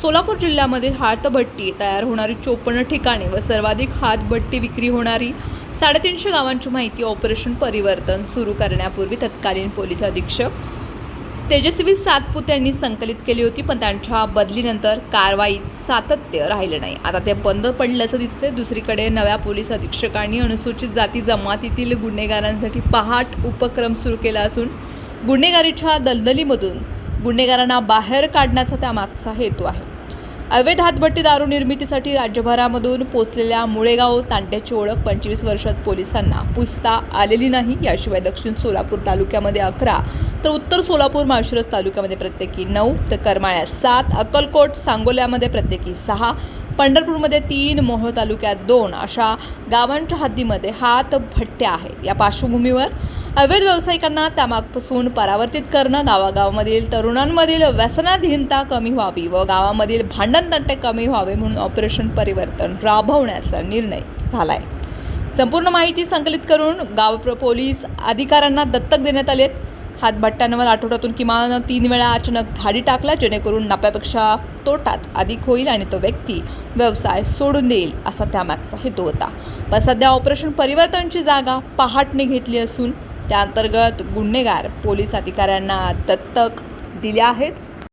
सोलापूर जिल्ह्यामध्ये हातभट्टी तयार होणारी चोपन्न ठिकाणे व सर्वाधिक हातभट्टी विक्री होणारी साडेतीनशे गावांची माहिती ऑपरेशन परिवर्तन सुरू करण्यापूर्वी तत्कालीन पोलीस अधीक्षक तेजस्वी सातपुत यांनी संकलित केली होती पण त्यांच्या बदलीनंतर कारवाईत सातत्य राहिलं नाही. आता ते बंद पडल्याचं दिसतंय. दुसरीकडे नव्या पोलीस अधीक्षकांनी अनुसूचित जाती जमातीतील गुन्हेगारांसाठी पहाट उपक्रम सुरू केला असून गुन्हेगारीच्या दलदलीमधून गुन्हेगारांना बाहेर काढण्याचा त्यामागचा हेतू आहे. अवैध हातभट्टी दारू निर्मितीसाठी राज्यभरामधून पोचलेल्या मुळेगाव तांड्याची ओळख पंचवीस वर्षात पोलिसांना. पुसता आलेली नाही याशिवाय दक्षिण सोलापूर तालुक्यामध्ये अकरा तर उत्तर सोलापूर माळशिरस तालुक्यामध्ये प्रत्येकी नऊ तर करमाळ्यात सात अक्कलकोट सांगोल्यामध्ये प्रत्येकी सहा पंढरपूरमध्ये तीन मोहोळ तालुक्यात दोन अशा गावांच्या हद्दीमध्ये हात भट्ट्या आहेत. या पार्श्वभूमीवर अवैध व्यावसायिकांना त्यामागपासून परावर्तित करणं गावागावामधील तरुणांमधील व्यसनाधीनता कमी व्हावी व गावामधील भांडणतंटे कमी व्हावे म्हणून ऑपरेशन परिवर्तन राबवण्याचा निर्णय झाला आहे संपूर्ण माहिती संकलित करून गाव पोलीस अधिकाऱ्यांना दत्तक देण्यात आलेत हातभट्ट्यांवर आठवड्यातून किमान तीन वेळा अचानक धाडी टाकला जेणेकरून नफ्यापेक्षा तोटाच अधिक होईल आणि तो व्यक्ती व्यवसाय सोडून देईल असा त्यामागचा हेतू होता. पण सध्या ऑपरेशन परिवर्तनची जागा पहाटने घेतली असून त्याअंतर्गत गुन्हेगार पोलीस अधिकाऱ्यांना दत्तक दिल्या आहेत.